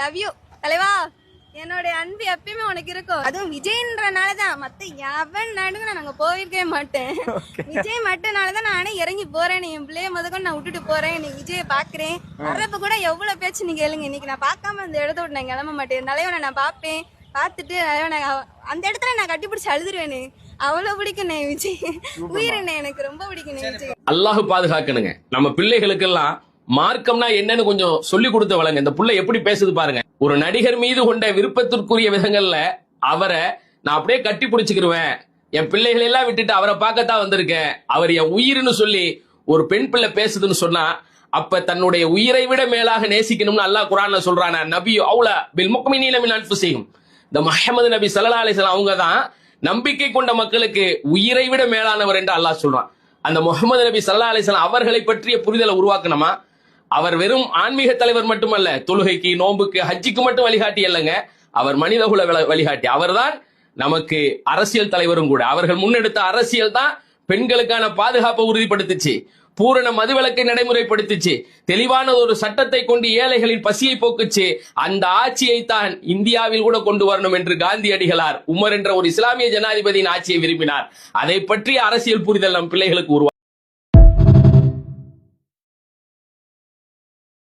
Love you தலைவா. என்னோட அன்பு எப்பயுமே உனக்கு இருக்கும். அதுவும் விஜய்ன்றனால தான் மத்த எவன் நடுங்க நான் அங்க போயிருக்கவே மாட்டேன். விஜய் மட்டும்னால தான் நானே இறங்கி போறேன். நீ என் பிள்ளைய முதற்கொண்டு நான் விட்டுட்டு போறேன். நீ விஜயை பாக்குறேன் வர்றப்ப கூட எவ்வளவு பேச்சு நீங்க கேளுங்க. இன்னைக்கு நான் பார்க்காம அந்த இடத்த விட்டு நான் கிளம்ப மாட்டேன். தலைவனை நான் பார்ப்பேன். பார்த்துட்டு அவ- அந்த இடத்துல நான் கட்டி பிடிச்சி அழுதுருவேனே. அவ்வளவு பிடிக்குண்ணே விஜய். உயிரிண்ணே எனக்கு ரொம்ப பிடிக்குண்ணே விஜய். அல்லாஹ் பாதுகாக்கணுங்க. நம்ம பிள்ளைகளுக்கெல்லாம் மார்க்கம்னா என்னன்னு கொஞ்சம் சொல்லி கொடுத்து வளங்க இந்த புள்ள எப்படி பேசுது பாருங்க. ஒரு நடிகர் மீது கொண்ட விருப்பத்திற்குரிய விதங்கள்ல அவரை நான் அப்படியே கட்டி பிடிச்சிக்கிருவேன். என் பிள்ளைகளை எல்லாம் விட்டுட்டு அவரை பார்க்கத்தான் வந்திருக்கேன். அவர் என் உயிர்னு சொல்லி ஒரு பெண் பிள்ளை பேசுதுன்னு சொன்னா அப்ப தன்னுடைய உயிரை விட மேலாக நேசிக்கணும்னு அல்லாஹ் குரான்ல சொல்றான. நபி அவுல பில் முக்மினீன மின் செய்யும் இந்த மஹமது நபி சல்லா அலிஸ்லாம் அவங்க தான் நம்பிக்கை கொண்ட மக்களுக்கு உயிரை விட மேலானவர் என்று அல்லாஹ் சொல்றான். அந்த முகமது நபி சல்லா அலிஸ்லாம் அவர்களை பற்றிய புரிதலை உருவாக்கணுமா? அவர் வெறும் ஆன்மீக தலைவர் மட்டுமல்ல தொழுகைக்கு நோன்புக்கு ஹஜ்ஜிக்கு மட்டும் வழிகாட்டி அல்லங்க. அவர் மனிதகுல வழிகாட்டி. அவர்தான் நமக்கு அரசியல் தலைவரும் கூட. அவர்கள் முன்னெடுத்த அரசியல் தான் பெண்களுக்கான பாதுகாப்பை உறுதிப்படுத்துச்சு. பூரண மதுவிலக்கை நடைமுறைப்படுத்துச்சு. தெளிவான ஒரு சட்டத்தை கொண்டு ஏழைகளின் பசியை போக்குச்சு. அந்த ஆட்சியை தான் இந்தியாவில் கூட கொண்டு வரணும் என்று காந்தியடிகளார் உமர் என்ற ஒரு இஸ்லாமிய ஜனாதிபதியின் ஆட்சியை விரும்பினார். அதை பற்றி அரசியல் புரிதல் நம் பிள்ளைகளுக்கு உருவா